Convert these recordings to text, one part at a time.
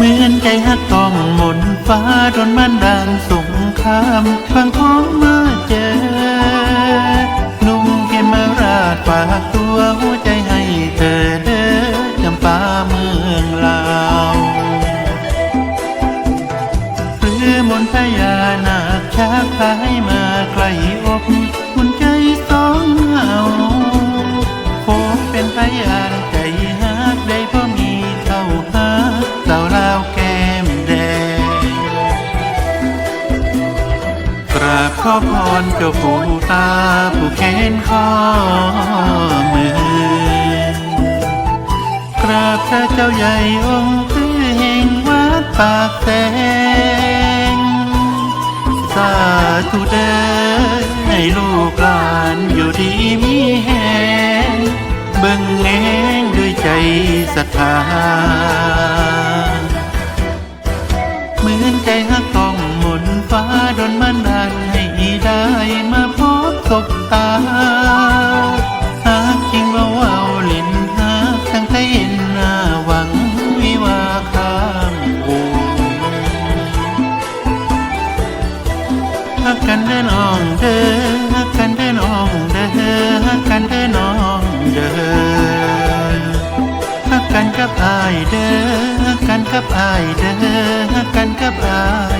เหมือนใจฮักต้องหมุนฟ้าโดนมันดังสงครามฟังท้องมาเจอ นุ่งเขมราชฝากตัวหัวใจให้เธอเด้อจำปาเมืองลาวหรือมนต์พญานาคชักพาให้มาใกล้ ราบขอพรเจ้าปู่ตาผู้เค้นข้อมือกราบพระเจ้าใหญ่องค์คือแห่งวัดปากแสงสาธุเด้อให้ลูกหลานอยู่ดีมีแหงเบิ่งแงงด้วยใจศรัทธา ตาหากจริงว่าว่าวเล่นหากทั้งไทยเห็นหน้าหวังวิวาข้ามโอ้ฮักกันเด้อน้องเด้อฮักกันเด้อน้องเด้อฮักกันเด้อน้องเด้อฮักกันกับอายเด้อฮักกันกับอายเด้อฮักกันกับอาย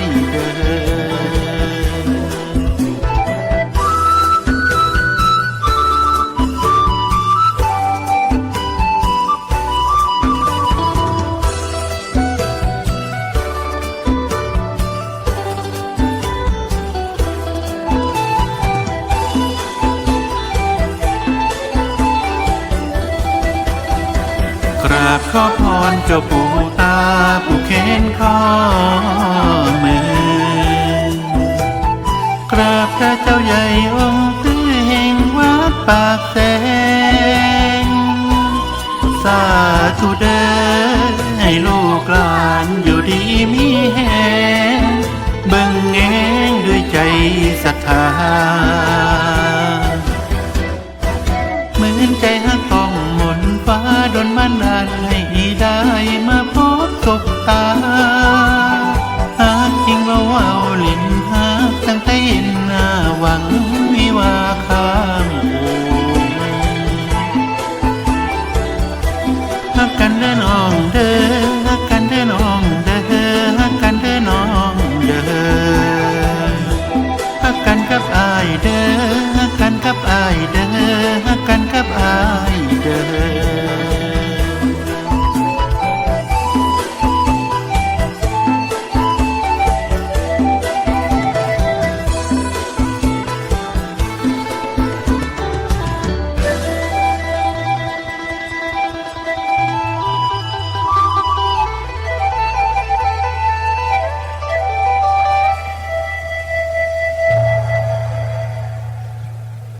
ขอพรเจ้าปู่ตาผู้เค้นข้อมือกราบพระเจ้าใหญ่องค์ตื้อแห่งวัดปากแสงสาธุเด้อให้ลูกหลานอยู่ดีมีแหงเบิ่งแงงด้วยใจศรัทธาเหมือนใจฮักต้อ ดนมันดันให้ได้มาพบตบตา